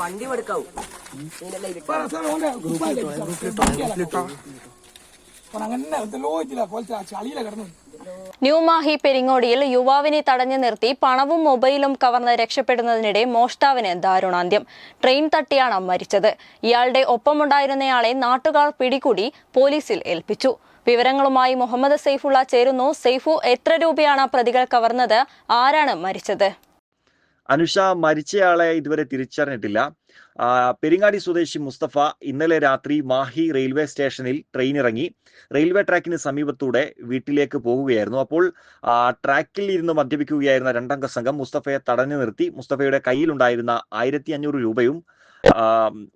വണ്ടി ന്യൂമാഹി പെരിങ്ങോടിയിൽ യുവാവിനെ തടഞ്ഞു നിർത്തി പണവും മൊബൈലും കവർന്ന് രക്ഷപ്പെടുന്നതിനിടെ മോഷ്ടാവിന് ദാരുണാന്ത്യം. ട്രെയിൻ തട്ടിയാണ് മരിച്ചത്. ഇയാളുടെ ഒപ്പമുണ്ടായിരുന്നയാളെ നാട്ടുകാർ പിടികൂടി പോലീസിൽ ഏൽപ്പിച്ചു. വിവരങ്ങളുമായി മുഹമ്മദ് സൈഫുള്ള ചേരുന്നു. സൈഫു എത്ര രൂപയാണ് പ്രതികൾ കവർന്നത്? ആരാണ് മരിച്ചത്? അനുഷ മരിച്ചയാളെ ഇതുവരെ തിരിച്ചറിഞ്ഞിട്ടില്ല. പെരിങ്ങാടി സ്വദേശി മുസ്തഫ ഇന്നലെ രാത്രി മാഹി റെയിൽവേ സ്റ്റേഷനിൽ ട്രെയിൻ ഇറങ്ങി. റെയിൽവേ ട്രാക്കിന് സമീപത്തൂടെ വീട്ടിലേക്ക് പോകുകയായിരുന്നു അപ്പോൾ ട്രാക്കിൽ ഇരുന്ന് മദ്യപിക്കുകയായിരുന്ന രണ്ടംഗ സംഘം മുസ്തഫയെ തടഞ്ഞു നിർത്തി. മുസ്തഫയുടെ കയ്യിലുണ്ടായിരുന്ന ആയിരത്തി അഞ്ഞൂറ് രൂപയും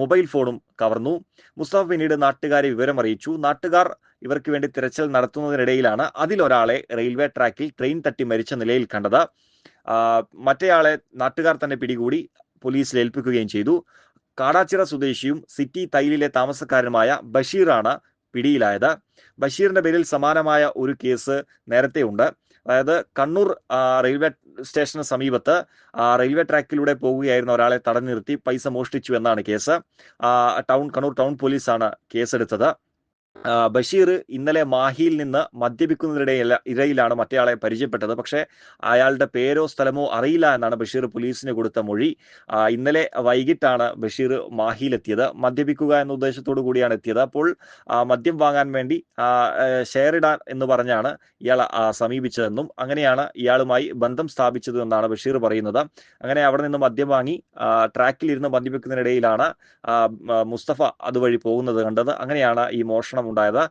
മൊബൈൽ ഫോണും കവർന്നു. മുസ്താഫ് പിന്നീട് നാട്ടുകാരെ വിവരം അറിയിച്ചു നാട്ടുകാർ ഇവർക്ക് വേണ്ടി തിരച്ചിൽ നടത്തുന്നതിനിടയിലാണ് അതിലൊരാളെ റെയിൽവേ ട്രാക്കിൽ ട്രെയിൻ തട്ടി മരിച്ച നിലയിൽ കണ്ടത്. മറ്റേയാളെ നാട്ടുകാർ തന്നെ പിടികൂടി പോലീസിൽ ഏൽപ്പിക്കുകയും ചെയ്തു. കാടാച്ചിറ സ്വദേശിയും സിറ്റി തൈലിലെ താമസക്കാരനുമായ ബഷീറാണ് പിടിയിലായത്. ബഷീറിന്റെ പേരിൽ സമാനമായ ഒരു കേസ് നേരത്തെ ഉണ്ട് അതായത് കണ്ണൂർ റെയിൽവേ സ്റ്റേഷന് സമീപത്ത് റെയിൽവേ ട്രാക്കിലൂടെ പോവുകയായിരുന്ന ഒരാളെ തടഞ്ഞു നിർത്തി പൈസ മോഷ്ടിച്ചു എന്നാണ് കേസ്. ടൗൺ കണ്ണൂർ ടൗൺ പോലീസാണ് കേസെടുത്തത്. ബഷീർ ഇന്നലെ മാഹിയിൽ നിന്ന് മദ്യപിക്കുന്നതിനിടെ ഇടയിലാണ് മറ്റേയാളെ പരിചയപ്പെട്ടത്. പക്ഷേ അയാളുടെ പേരോ സ്ഥലമോ അറിയില്ല എന്നാണ് ബഷീർ പോലീസിന് കൊടുത്ത മൊഴി. ഇന്നലെ വൈകിട്ടാണ് ബഷീർ മാഹിയിലെത്തിയത്. മദ്യപിക്കുക എന്ന ഉദ്ദേശത്തോടു കൂടിയാണ് എത്തിയത്. അപ്പോൾ മദ്യം വാങ്ങാൻ വേണ്ടി ഷെയർ ഇടാൻ എന്ന് പറഞ്ഞാണ് ഇയാൾ സമീപിച്ചതെന്നും അങ്ങനെയാണ് ഇയാളുമായി ബന്ധം സ്ഥാപിച്ചത് എന്നാണ് ബഷീർ പറയുന്നത്. അങ്ങനെ അവിടെ നിന്ന് മദ്യം വാങ്ങി ട്രാക്കിലിരുന്ന് മദ്യപിക്കുന്നതിനിടയിലാണ് മുസ്തഫ അതുവഴി പോകുന്നത് കണ്ടത്. അങ്ങനെയാണ് ഈ മോഷണം ഉണ്ടായത്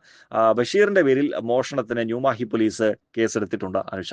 ബഷീറിന്റെ പേരിൽ മോഷണത്തിന് ന്യൂമാഹി പോലീസ് കേസെടുത്തിട്ടുണ്ട് അനുഷ.